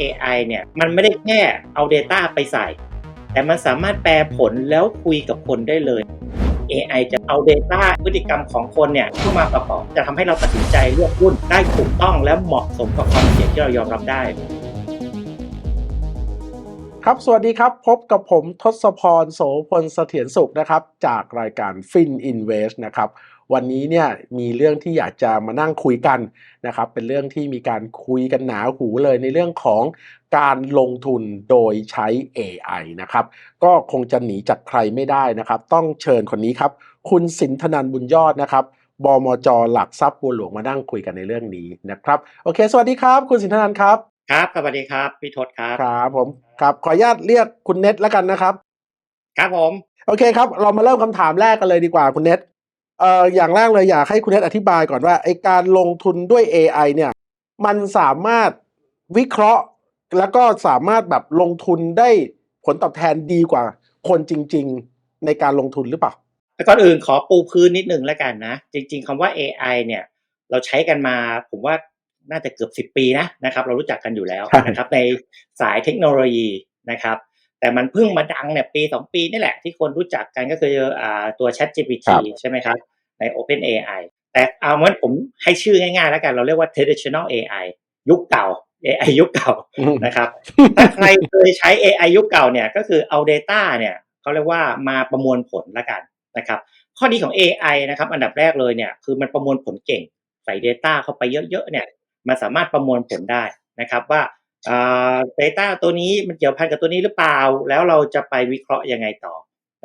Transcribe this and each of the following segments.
AI เนี่ยมันไม่ได้แค่เอา Data ไปใส่ แต่มันสามารถแปลผลแล้วคุยกับคนได้เลย AI จะเอา Data พฤติกรรมของคนเนี่ยเข้ามาประกอบ จะทำให้เราตัดสินใจเลือกหุ้นได้ถูกต้องและเหมาะสมกับความเสี่ยงที่เรายอมรับได้ ครับสวัสดีครับ พบกับผมทศพรโสพลเสถียรสุขนะครับ จากรายการ Fin Invest นะครับ วันนี้เนี่ยมีเรื่องที่อยากจะมานั่งคุยกันนะครับเป็นเรื่องที่มีการคุยกันหนาหูเลยในเรื่องของการลงทุนโดยใช้ AI นะครับก็คงจะหนีจากใครไม่ได้นะครับ ต้องเชิญคนนี้ครับ คุณสินธนันบุญยอดนะครับบมจหลักทรัพย์บัวหลวงมานั่งคุยกันในเรื่องนี้นะครับโอเค สวัสดีครับ คุณสินธนันครับครับสวัสดีครับพี่ทศครับครับผมครับขออนุญาตเรียกคุณเน็ตแล้วกันนะครับ ครับผม โอเคครับ เรามาเริ่มคำถามแรกกันเลยดีกว่าคุณเน็ต เอ่ออย่างแรกเลยอยากให้คุณเน็ตอธิบายก่อนว่าไอการลงทุนด้วย AI เนี่ย มันสามารถวิเคราะห์ แล้วก็สามารถแบบลงทุนได้ผลตอบแทนดีกว่าคนจริง ๆ ในการลงทุนหรือเปล่าแต่ก่อนอื่นขอปูพื้นนิดนึงแล้วกันนะ จริง ๆคำว่า AI เนี่ย เราใช้กันมาผมว่าน่าจะเกือบ 10 ปีนะนะครับ เรารู้จักกันอยู่แล้วใช่นะครับในสายเทคโนโลยีนะครับแต่มันเพิ่งมาดังเนี่ยปี 2 ปีนี่แหละที่คนรู้จักกันก็คืออ่าตัว Chat GPT ครับใช่ไหมครับ ใน Open AI แต่เอางั้นผมให้ชื่อง่ายๆแล้วกัน เราเรียกว่า traditional AI ยุคเก่า AI ยุคเก่าอืมนะครับถ้าใครเคยใช้ AI ยุคเก่าเนี่ยก็คือเอา Data เนี่ยเขาเรียกว่ามาประมวลผลละกันนะครับ ข้อดีของ AI นะครับ อันดับแรกเลยเนี่ยคือมันประมวลผลเก่งใส่ Data เข้าไปเยอะๆเนี่ยมันสามารถประมวลผลได้นะครับว่าอ่า Data ตัวนี้มันเกี่ยวพันกับตัวนี้หรือเปล่า แล้วเราจะไปวิเคราะห์ยังไงต่อ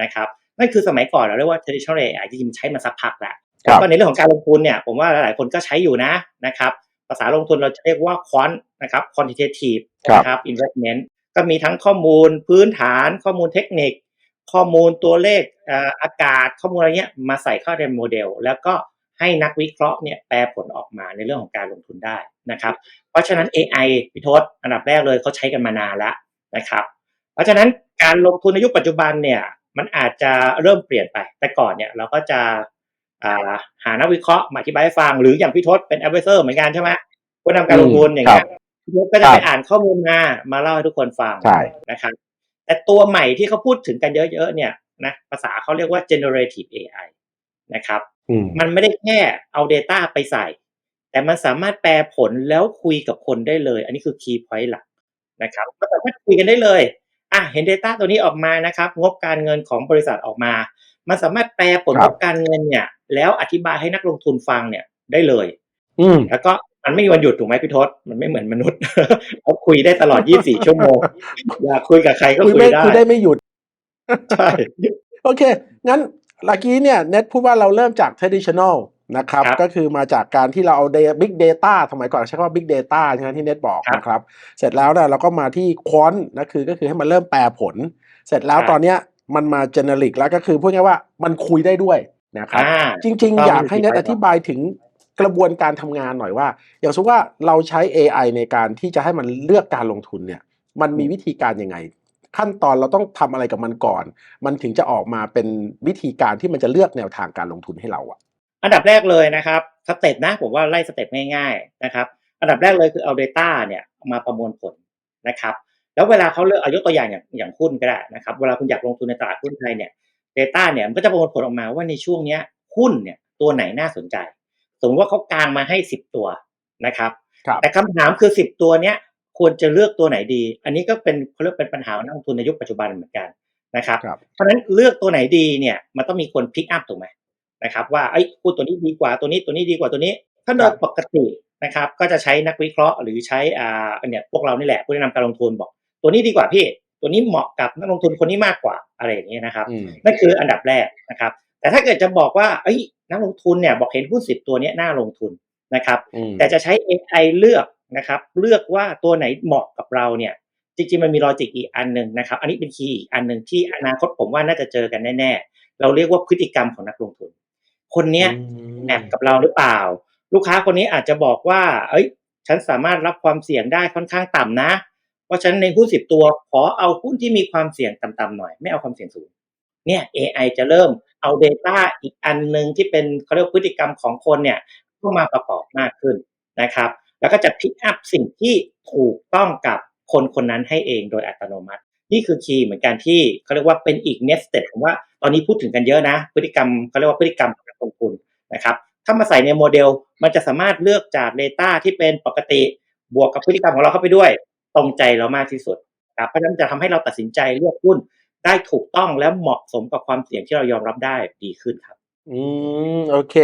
นะครับ นั่นคือสมัยก่อนเราเรียกว่า traditional AI จริงๆมันใช้มาสักพักแล้วครับแล้วก็ในเรื่องของการลงทุนเนี่ยผมว่าหลายๆคนก็ใช้อยู่นะนะครับภาษาลงทุนเราจะเรียกว่า quant นะครับ quantitative ครับนะครับ investment ก็มีทั้งข้อมูลพื้นฐานข้อมูลเทคนิค ข้อมูลตัวเลขเอ่ออากาศข้อมูลอะไรเงี้ยมาใส่เข้าในโมเดล แล้วก็ให้นักวิเคราะห์เนี่ยแปลผลออกมาในเรื่องของการลงทุนได้นะครับ เพราะฉะนั้น AI พิทศอันดับแรกเลยเขาใช้กันมานานแล้วนะครับ เพราะฉะนั้นการลงทุนในยุคปัจจุบันเนี่ย มันอาจจะเริ่มเปลี่ยนไป แต่ก่อนเนี่ยเราก็จะอ่าหานักวิเคราะห์มาอธิบายให้ฟัง หรืออย่างพี่ทศเป็น advisor เหมือนกันใช่ไหมผู้นำการลงทุนอย่างเงี้ยพี่ทศก็จะไปอ่านข้อมูลมามาเล่าให้ทุกคนฟังใช่นะครับแต่ตัวใหม่ที่เขาพูดถึงกันเยอะๆเนี่ยนะภาษาเขาเรียกว่า generative AI นะครับอืมมันไม่ได้แค่เอา Data ไปใส่ แต่มันสามารถแปลผลแล้วคุยกับคนได้เลย อันนี้คือ key point หลักนะครับก็สามารถคุยกันได้เลย อะเห็น Data ตัวนี้ออกมานะครับ งบการเงินของบริษัทออกมา มันสามารถแปลผลครังบบการเงินเนี่ย แล้วอธิบายให้นักลงทุนฟังเนี่ยได้เลย อืมแล้วก็มันไม่มีวันหยุดถูกไหมพี่ทศมันไม่เหมือนมนุษย์เขาคุยได้ตลอด 24 ชั่วโมงอยากคุยกับใครก็คุยคุยไม่ได้คุยได้ไม่หยุดใช่โอเค งั้นเมื่อกี้เนี่ยเน็ตพูดว่าเราเริ่มจาก traditional นะครับครับก็คือมาจากการที่เราเอา da- big data สมัยก่อนใช้คำว่า big data ใช่ไหมที่เน็ตบอกครับนะครับ เสร็จแล้วเนี่ยเราก็มาที่ quant นะคือก็คือให้มันเริ่มแปลผล เสร็จแล้วครับตอนเนี้ยมันมา generic แล้วก็คือพูดง่ายๆว่ามันคุยได้ด้วยนะครับอ่าจริงถูกต้องๆ อยากให้เน็ตถูกต้อองธิบายถึงกระบวนการทำงานหน่อยว่า อย่างสมมติว่าเราใช้ AI ในการที่จะให้มันเลือกการลงทุนเนี่ย มันมีวิธีการยังไง ขั้นตอนเราต้องทำอะไรกับมันก่อน มันถึงจะออกมาเป็นวิธีการที่มันจะเลือกแนวทางการลงทุนให้เราอะ อันดับแรกเลยนะครับสเต็ปนะผมว่าไล่สเต็ปง่ายๆนะครับ อันดับแรกเลยคือเอา Data เนี่ยมาประมวลผลนะครับ แล้วเวลาเขาเลือกเอายกตัวอย่างอย่างอย่างหุ้นก็ได้นะครับ เวลาคุณอยากลงทุนในตลาดหุ้นไทยเนี่ย Data เนี่ยมันก็จะประมวลผลออกมาว่าในช่วงเนี้ยหุ้นเนี่ยตัวไหนน่าสนใจ สมมติว่าเขากางมาให้ 10 ตัวนะครับครับแต่คำถามคือ 10 ตัวเนี้ยควรจะเลือกตัวไหนดี อันนี้ก็เป็นเขาเรียกเป็นปัญหาของนักลงทุนในยุคปัจจุบันเหมือนกันนะครับครับเพราะฉะนั้นเลือกตัวไหนดีเนี่ยมันต้องมีคนพิกอัพถูกไหม นะครับ ว่าไอ้ยหุ้นตัวนี้ดีกว่าตัวนี้ตัวนี้ดีกว่าตัวนี้ ถ้าโดยปกตินะครับ ก็จะใช้นักวิเคราะห์หรือใช้อ่าเนี่ยพวกเรานี่แหละผู้แนะนำการลงทุนบอก ตัวนี้ดีกว่าพี่ ตัวนี้เหมาะกับนักลงทุนคนนี้มากกว่าอะไรอย่างเงี้ยนะครับอืมนั่นคืออันดับแรกนะครับ แต่ถ้าเกิดจะบอกว่าเอ้ยนักลงทุนเนี่ยบอกเห็นหุ้นสิบตัวเนี้ยน่าลงทุนนะครับอืมแต่จะใช้ AI เลือกนะครับ เลือกว่าตัวไหนเหมาะกับเราเนี่ยจริงๆมันมีลอจิกอีกอันหนึ่งนะครับ อันนี้เป็นคีย์อีกอันหนึ่งที่อนาคตผมว่าน่าจะเจอกันแน่ๆ เราเรียกว่าพฤติกรรมของนักลงทุน คนเนี้ยแมทกับเราหรือเปล่า ลูกค้าคนนี้อาจจะบอกว่า เอ้ย ฉันสามารถรับความเสี่ยงได้ค่อนข้างต่ำนะ เพราะฉะนั้นในหุ้นสิบตัวขอเอาหุ้นที่มีความเสี่ยงต่ำๆหน่อย ไม่เอาความเสี่ยงสูง เนี่ย AI จะเริ่มเอา Data อีกอันหนึ่งที่เป็นเขาเรียกว่าพฤติกรรมของคนเนี่ยเข้ามาประกอบมากขึ้นนะครับ แล้วก็จะพิกอัพสิ่งที่ถูกต้องกับคนคนนั้นให้เองโดยอัตโนมัติ นี่คือคีย์เหมือนกันที่เขาเรียกว่าเป็นอีก next step ผมว่าตอนนี้พูดถึงกันเยอะนะ พฤติกรรมเขาเรียกว่าพฤติกรรมของนัก ลงทุนนะครับ ถ้ามาใส่ในโมเดลมันจะสามารถเลือกจาก Data ที่เป็นปกติบวกกับพฤติกรรมของเราเข้าไปด้วย ตรงใจเรามากที่สุดครับเพราะฉะนั้นจะทำให้เราตัดสินใจเลือกหุ้นได้ถูกต้องและเหมาะสมกับความเสี่ยงที่เรายอมรับได้ดีขึ้นครับ อืม โอเค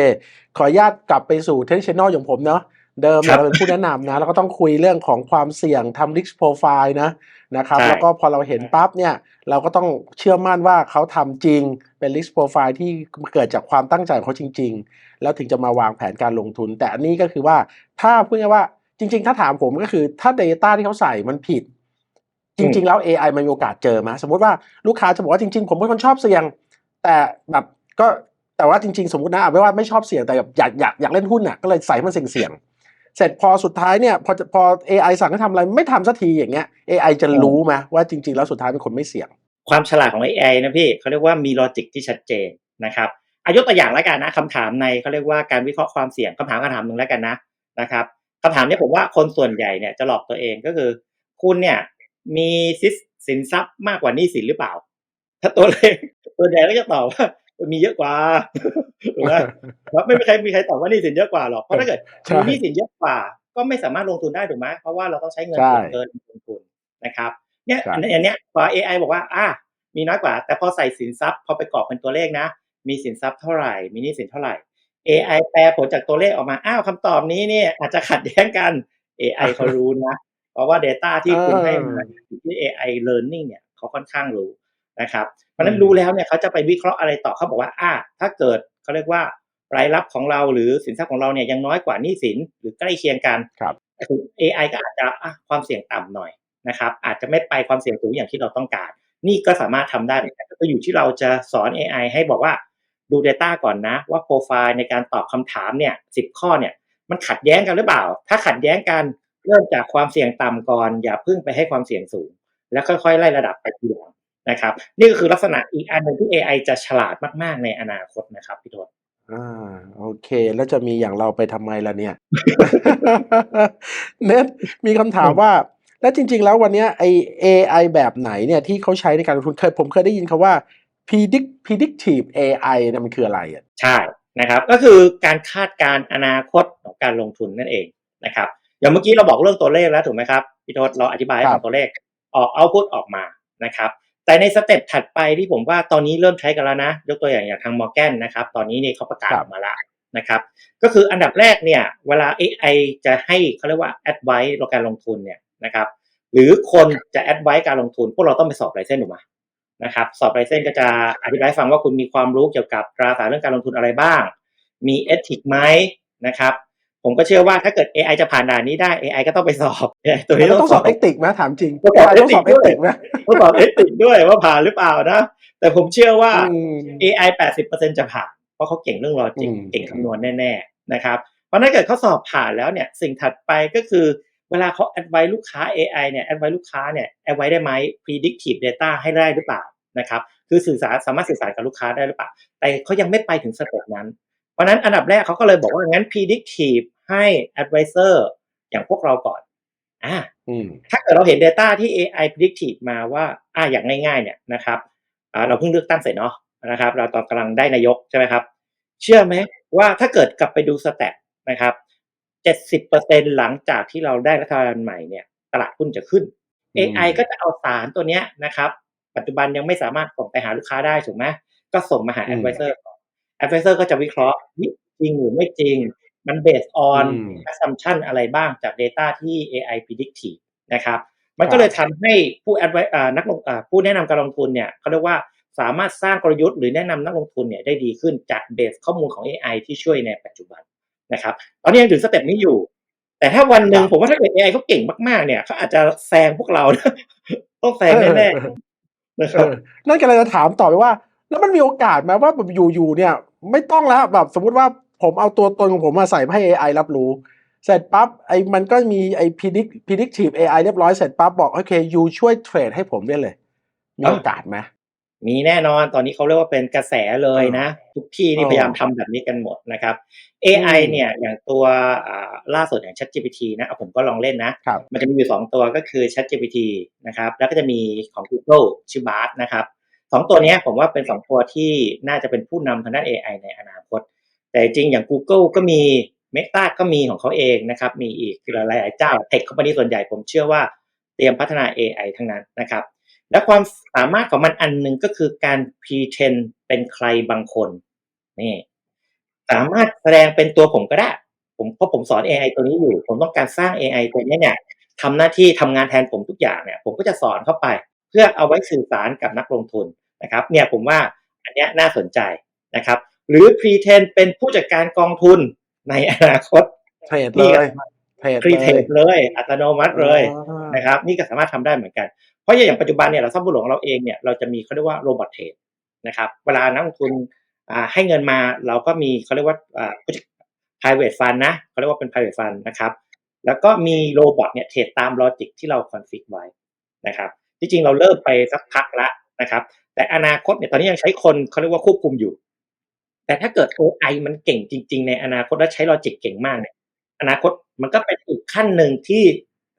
ขออนุญาตกลับไปสู่เทนช n น l อย่างผมเนาะ เดิมครับเราเป็นผู้แนะนำนะแล้วก็ต้องคุยเรื่องของความเสี่ยงทำ risk profile นะนะครับใช่แล้วก็พอเราเห็นปั๊บเนี่ยเราก็ต้องเชื่อมั่นว่าเขาทำจริงเป็น risk profile ที่เกิดจากความตั้งใจของเขาจริง ๆ แล้วถึงจะมาวางแผนการลงทุน แต่อันนี้ก็คือว่าถ้าพูดง่ายๆว่าจริง ๆ ถ้าถามผมก็คือถ้า Data ที่เขาใส่มันผิด จริง ๆ แล้ว AI มันมีโอกาสเจอไหมสมมติว่าลูกค้าจะบอกว่าจริง ๆ ผมเป็นคนชอบเสี่ยง แต่แบบก็แต่ว่าจริง ๆ สมมตินะเอาไว้ว่าไม่ชอบเสี่ยงแต่แบบอยากอยากอยากเล่นหุ้นน่ะก็เลยใส่ให้มันเสี่ยงๆ เสร็จพอสุดท้ายเนี่ยพอพอ AI สั่งให้ทำอะไรไม่ทำสักทีอย่างเงี้ย AI จะรู้ไหมว่าจริง ๆ แล้วสุดท้ายเป็นคนไม่เสี่ยง ความฉลาดของ AI นะพี่เขาเรียกว่ามีลอจิกที่ชัดเจนนะครับอายกตัวอย่างแล้วกันนะคำถามในเขาเรียกว่าการวิเคราะห์ความเสี่ยงคำถามคำถามหนึ่งแล้วกันนะนะครับคำถามเนี้ผมว่าคนส่วนใหญ่เนี่ยจะหลอกตัวเองก็คือ คุณเนี่ยมีสิสินทรัพย์มากกว่านี้สินหรือเปล่า ถ้าตัวเลขตัวใหญ่ก็จะตอบว่า มีเยอะกว่าถูกไหมครับไม่มีใครมีใครตอบว่าหนี้สินเยอะกว่าหรอกเพราะถ้าเกิดใช่มีหนี้สินเยอะกว่า ก็ไม่สามารถลงทุนได้ถูกไหมเพราะว่าเราต้องใช้เงินใช่ส่วนเกินลงทุนนะครับเนี่ยใช่อันอันเนี้ยพอ AI บอกว่าอะมีน้อยกว่า แต่พอใส่สินทรัพย์พอไปกรอกเป็นตัวเลขนะ มีสินทรัพย์เท่าไหร่ มีหนี้สินเท่าไหร่ AI แปลผลจากตัวเลขออกมาอ้าวคำตอบนี้เนี่ยอาจจะขัดแย้งกัน AI เขารู้นะ เพราะว่า Data ที่คุณให้มาที่ AI learning เนี่ยเขาค่อนข้างรู้ นะครับเพราะฉะนั้นรู้แล้วเนี่ยเขาจะไปวิเคราะห์อะไรต่อเขาบอกว่าอ่าถ้าเกิดเขาเรียกว่ารายรับของเราหรือสินทรัพย์ของเราเนี่ยยังน้อยกว่าหนี้สินหรือใกล้เคียงกันครับคือ AI ก็อาจจะอะความเสี่ยงต่ำหน่อยนะครับ อาจจะไม่ไปความเสี่ยงสูงอย่างที่เราต้องการ นี่ก็สามารถทำได้เหมือนกันก็อยู่ที่เราจะสอน AI ให้บอกว่าดู Data ก่อนนะ ว่าโปรไฟล์ในการตอบคำถามเนี่ยสิบข้อเนี่ยมันขัดแย้งกันหรือเปล่า ถ้าขัดแย้งกันเริ่มจากความเสี่ยงต่ำก่อน อย่าเพิ่งไปให้ความเสี่ยงสูง แล้วค่อยๆ ไล่ระดับไปทีหลัง นะครับ นี่ก็คือลักษณะอีกอันหนึ่งที่ AI จะฉลาดมาก ๆ ในอนาคตนะครับพี่โทษอ่าโอเค แล้วจะมีอย่างเราไปทำไมล่ะเนี่ยเน็ตมีคำถามว่า แล้วจริง ๆ แล้ววันเนี้ยไอ AI แบบไหนเนี่ยที่เขาใช้ในการลงทุนเคยผมเคยได้ยินคาว่า predict predictive AI เนี่ยมันคืออะไรอะใช่นะครับ ก็คือการคาดการณ์อนาคตของการลงทุนนั่นเองนะครับอย่างเมื่อกี้เราบอกเรื่องตัวเลขแล้วถูกไหมครับพี่โทษเราอธิบายให้ครัฟับงตัวเลขออกเอาพุตออกมานะครับ แต่ในสเต็ปถัดไปที่ผมว่าตอนนี้เริ่มใช้กันแล้วนะ ยกตัวอย่างอย่างทางมอร์แกนนะครับ ตอนนี้เนี่ยเขาประกาศมาแล้วนะครับ ก็คืออันดับแรกเนี่ย เวลา AI จะให้เขาเรียกว่า advice ในการลงทุนเนี่ยนะครับ หรือคนจะ advice การลงทุน พวกเราต้องไปสอบไลเซนส์ถูกไหมนะครับสอบไลเซนส์ก็จะอธิบายฟังว่าคุณมีความรู้เกี่ยวกับตราสารเรื่องการลงทุนอะไรบ้าง มีเอทิกไหมนะครับ ผมก็เชื่อว่าถ้าเกิด AI จะผ่านด่านนี้ได้ AI ก็ต้องไปสอบ AI ตัวมันนี้ต้ต้อองงสสออบบเอติกไหมถามจริงต้องสอบ AI ต้องสอบเอ ethics ติกไหมต้องสอบเอติกด้วยว่าผ่านหรือเปล่านะ แต่ผมเชื่อว่าอืม AI 80%จะผ่านเพราะเขาเก่งเรื่องลอจิกอืมเก่งคำนวณแน่ๆนะครับเพราะถ้าเกิดเขาสอบผ่านแล้วเนี่ยสิ่งถัดไปก็คือเวลาเขา advise ลูกค้า AI เนี่ย advise ลูกค้าเนี่ย advise ได้ไหม predictive data ให้ได้หรือเปล่านะครับคือสื่อสารสามารถสื่อสารกับลูกค้าได้หรือเปล่า แต่เขายังไม่ไปถึงสเต็ปนั้น เพราะฉะนั้นอันดับแรกเขาก็เลยบอกว่างั้น predictive ให้ advisor อย่างพวกเราก่อนอ่าอืมถ้าเกิดเราเห็น Data ที่ AI predictive มาว่าอ่าอย่างง่ายๆ เนี่ยนะครับอ่าเราเพิ่งเลือกตั้งเสร็จเนาะนะครับ เราตอนกำลังได้นายกใช่ไหมครับ เชื่อไหมว่าถ้าเกิดกลับไปดูสแตทนะครับ70%หลังจากที่เราได้รัฐบาลใหม่เนี่ย ตลาดหุ้นจะขึ้นอืม AI ก็จะเอาสารตัวเนี้ยนะครับ ปัจจุบันยังไม่สามารถส่งไปหาลูกค้าได้ถูกไหมก็ส่งมาหาอืม advisor ก่อน advisor ก็จะวิเคราะห์นี่จริงหรือไม่จริง มัน based on อืม assumption อะไรบ้างจาก data ที่ AI predictive นะครับมันก็เลยทำให้ผู้ advice อ่านักลงอ่าผู้แนะนำการลงทุนเนี่ยเขาเรียกว่าสามารถสร้างกลยุทธ์หรือแนะนำนักลงทุนเนี่ยได้ดีขึ้นจากเบสข้อมูลของ AI ที่ช่วยในปัจจุบันนะครับตอนนี้ยังถึงสเต็ปนี้อยู่ แต่ถ้าวันหนึ่งครับผมว่าถ้าเกิด AI เขาเก่งมากๆเนี่ยเขาอาจจะแซงพวกเรานะต้องแซงแน่ๆนะคเอรับอนั่นก็เลยจะถามต่อไปว่า แล้วมันมีโอกาสไหมว่าแบบอยู่ๆเนี่ย ไม่ต้องแล้วแบบสมมุติว่าผมเอาตัวตนของผมมาใส่ให้ AI รับรู้ เสร็จปั๊บไอ้มันก็มีไอ้ predict predictive AI เรียบร้อยเสร็จปั๊บบอกโอเคยูช่วยเทรดให้ผมได้เลย มีโอกาสไหมมีแน่นอนตอนนี้เขาเรียกว่าเป็นกระแสเลยนะ ทุกที่นี่อ๋อพยายามทำแบบนี้กันหมดนะครับ AI อืมเนี่ยอย่างตัวอ่าล่าสุดอย่าง ChatGPT นะเอาผมก็ลองเล่นนะครับมันจะมีอยู่ 2 ตัวก็คือ ChatGPT นะครับแล้วก็จะมีของ Google ชื่อ Bard นะครับ สองตัวนี้ผมว่าเป็น2ตัวที่น่าจะเป็นผู้นำทางด้าน AI ในอนาคต แต่จริงอย่าง Google ก็มี Meta ก็มีของเขาเองนะครับ มีอีกหลายๆเจ้าเทคคอมพานีส่วนใหญ่ผมเชื่อว่าเตรียมพัฒนา AI ทั้งนั้นนะครับ และความสามารถของมันอันหนึ่งก็คือการ pretend เป็นใครบางคนนี่สามารถแสดงเป็นตัวผมก็ได้ ผมเพราะผมสอน AI ตัวนี้อยู่ ผมต้องการสร้าง AI ตัวนี้เนี่ยทำหน้าที่ทำงานแทนผมทุกอย่างเนี่ย ผมก็จะสอนเข้าไป เพื่อเอาไว้สื่อสารกับนักลงทุนนะครับเนี่ยผมว่าอันเนี้ยน่าสนใจนะครับหรือ pretend เป็นผู้จัดการกองทุนในอนาคตเทรดนี่เลก็ยเทรด pre t เลยเลยอัตโนมัติเลยอ่านะครับนี่ก็สามารถทำได้เหมือนกัน เพราะอย่างปัจจุบันเนี่ยเราทรัพย์บุหลวงของเราเองเนี่ยเราจะมีเขาเรียกว่าโรบอทเทรดนะครับเวลานักลงทุนอ่าให้เงินมาเราก็มีเขาเรียกว่าอ่า private fund นะเขาเรียกว่าเป็น private fund นะครับแล้วก็มีโรบอทเนี่ยเทรดตามลอจิกที่เราคอนฟิกไว้นะครับที่ จริงเราเริ่มไปสักพักละนะครับ แต่อนาคตเนี่ยตอนนี้ยังใช้คนเขาเรียกว่าควบคุมอยู่ แต่ถ้าเกิด AI มันเก่งจริง ๆ ในอนาคตและใช้ลอจิกเก่งมากเนี่ยอนาคตมันก็เป็นอีกขั้นหนึ่งที่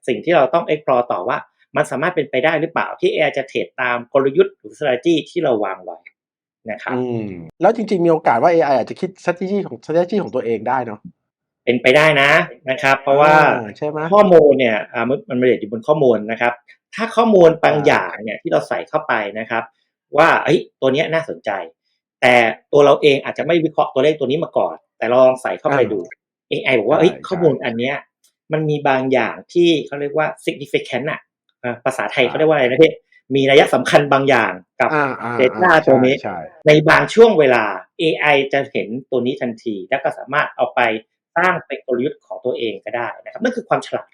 สิ่งที่เราต้อง explore ต่อว่า มันสามารถเป็นไปได้หรือเปล่าที่ AI จะเทรดตามกลยุทธ์หรือ strategy ที่เราวางไว้นะครับอืมแล้วจริงๆมีโอกาสว่า AI อาจจะคิด strategy ของ strategy ของตัวเองได้เนาะเป็นไปได้นะนะครับ เพราะว่าอ่ใช่ไหมข้อมูลเนี่ยอ่ามันมันเรียอยู่บนข้อมูลนะครับ ถ้าข้อมูลบางอย่างเนี่ยที่เราใส่เข้าไปนะครับ ว่าเอ้ยตัวเนี้ยน่าสนใจ แต่ตัวเราเองอาจจะไม่วิเคราะห์ตัวเลขตัวนี้มาก่อน แต่ลองใส่เข้าไปดู AI บอกว่าเอ้ยข้อมูลอันเนี้ยมันมีบางอย่างที่เขาเรียกว่า significant อะอ่าภาษาไทยเขาเรียกว่าอะไรนะพี่มีนัยสำคัญบางอย่างกับอ่าอ่า data อ่าตัวนี้ใช่ในบางช่วงเวลา AI จะเห็นตัวนี้ทันที แล้วก็สามารถเอาไปสร้างเป็นกลยุทธ์ของตัวเองก็ได้นะครับนั่นคือความฉลาด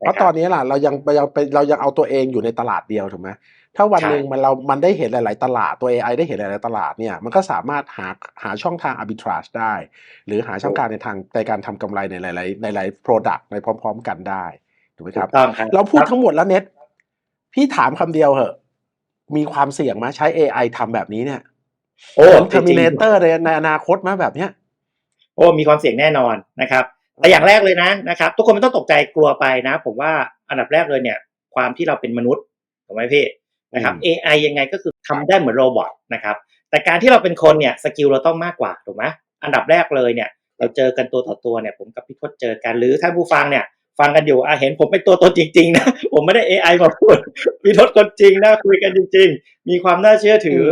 ขใช่องอ่ามันเพราะตอนนี้ล่ะเรายังเรายังเป็นเรายังเอาตัวเองอยู่ในตลาดเดียวถูกไหมถ้าวันใช่หนึ่งมันเรามันได้เห็นหลาย ๆ ตลาดตัว AI ได้เห็นหลาย ๆ ตลาดเนี่ยมันก็สามารถหาหาช่องทาง arbitrage ได้ หรือหาช่องทางในทางในการทำกำไรในหลายๆในหลาย product ในพร้อม ๆ กันได้ถูกไหมคถูรับกต้องครับ เราพูดครับทั้งหมดแล้วเน็ตพี่ถามคำเดียวเหอะ มีความเสี่ยงไหมใช้ AI ทำแบบนี้เนี่ยโอ้เทอร์มินเตอร์ในในอนาคตไหมแบบเนี้ยโอ้มีความเสี่ยงแน่นอนนะครับ แต่อย่างแรกเลยนะนะครับ ทุกคนไม่ต้องตกใจกลัวไปนะ ผมว่าอันดับแรกเลยเนี่ย ความที่เราเป็นมนุษย์ถูกไหมพี่นะครับอืม AI ยังไงก็คือทำได้เหมือนโรบอทนะครับ แต่การที่เราเป็นคนเนี่ยสกิลเราต้องมากกว่าถูกไหมอันดับแรกเลยเนี่ย เราเจอกันตัวต่อตัวเนี่ย ผมกับพี่ทศเจอกันหรือท่านผู้ฟังเนี่ย ฟังกันอยู่อะเห็นผมเป็นตัวตนจริงๆนะผมไม่ได้ AI มาพูดพี่ทศคนจริงนะคุยกันจริง ๆ มีความน่าเชื่อถือ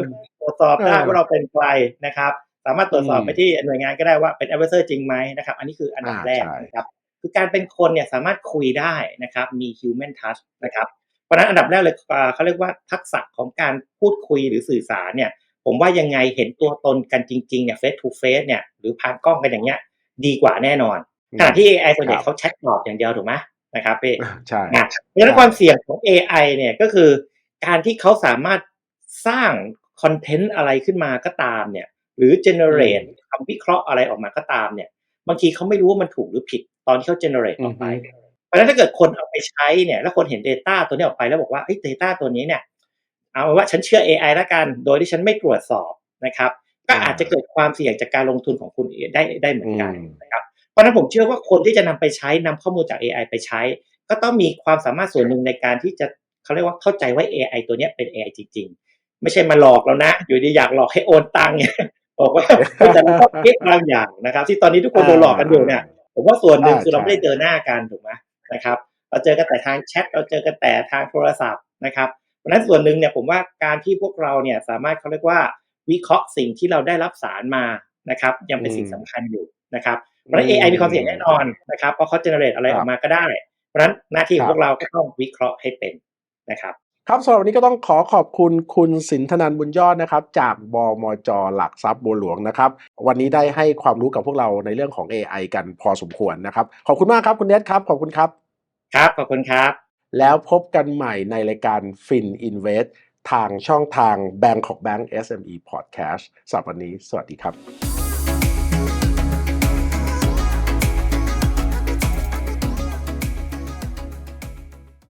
อตรวจสอบได้เออว่าเราเป็นใครนะครับ สามารถตรวจสอบอืมไปที่หน่วยงานก็ได้ว่าเป็น advisor จริงไหมนะครับ อันนี้คืออันดับอ่าแรกใช่นะครับ คือการเป็นคนเนี่ยสามารถคุยได้นะครับ มี human touch นะครับ เพราะฉะนั้นอันดับแรกเลยอ่าเขาเรียกว่าทักษะของการพูดคุยหรือสื่อสารเนี่ย ผมว่ายังไงเห็นตัวตนกันจริงๆเนี่ย face to face เนี่ยหรือผ่านกล้องกันอย่างเงี้ยดีกว่าแน่นอนขณะที่ AI ส่วนใหญ่ครับเขาแชทตอบอย่างเดียวถูกไหมนะครับพี่ใช่นะเพราะฉะนั้นความเสี่ยงของ AI เนี่ยก็คือการที่เขาสามารถสร้างคอนเทนต์อะไรขึ้นมาก็ตามเนี่ย หรือ generate คำวิเคราะห์อะไรออกมาก็ตามเนี่ย บางทีเขาไม่รู้ว่ามันถูกหรือผิดตอนที่เขา generate ออกไป เพราะฉะนั้นถ้าเกิดคนเอาไปใช้เนี่ยแล้วคนเห็น Data ตัวนี้ออกไปแล้วบอกว่าเอ้ย Data ตัวนี้เนี่ย เอาเป็นว่าฉันเชื่อ AI แล้วกัน โดยที่ฉันไม่ตรวจสอบนะครับ ก็อาจจะเกิดความเสี่ยงจากการลงทุนของคุณได้ได้เหมือนกันอืมนะครับเพราะฉะนั้นผมเชื่อว่าคนที่จะนำไปใช้นำข้อมูลจาก AI ไปใช้ ก็ต้องมีความสามารถส่วนหนึ่งในการที่จะเขาเรียกว่าเข้าใจว่า AI ตัวเนี้ยเป็น AI จริง ๆ ไม่ใช่มาหลอกเรานะ อยู่ดีอยากหลอกให้โอนตังค์เนี่ย บอกว่าเฮ้ยแต่มันก็เก๊ะบางอย่างนะครับ ที่ตอนนี้ทุกคนโดนหลอกกันอยู่เนี่ย ผมว่าส่วนหนึ่งอ่าคือเราใช่ไม่ได้เจอหน้ากันถูกไหมนะครับ เราเจอกันแต่ทางแชทเราเจอกันแต่ทางโทรศัพท์นะครับเพราะฉะนั้นส่วนหนึ่งเนี่ยผมว่าการที่พวกเราเนี่ยสามารถเขาเรียกว่าวิเคราะห์สิ่งที่เราได้รับสารมานะครับ ยังเป็นสิ่งสำคัญอยู่นะครับเพราะฉะนั้น AI มีความเสี่ยงแน่นอนนะครับเพราะเขา generate อะไรออกมาก็ได้ เพราะฉะนั้นหน้าที่ของพวกเราก็ต้องวิเคราะห์ให้เป็นนะครับ ครับสำหรับวันนี้ก็ต้องขอขอบคุณคุณสินธนันบุญยอดนะครับ จากบมจหลักทรัพย์บัวหลวงนะครับ วันนี้ได้ให้ความรู้กับพวกเราในเรื่องของ AI กันพอสมควรนะครับ ขอบคุณมากครับคุณเนทครับ ขอบคุณครับ ครับขอบคุณครับ แล้วพบกันใหม่ในรายการ Fin Invest ทางช่องทาง Bangkok Bank SME Podcast สำหรับวันนี้ สวัสดีครับ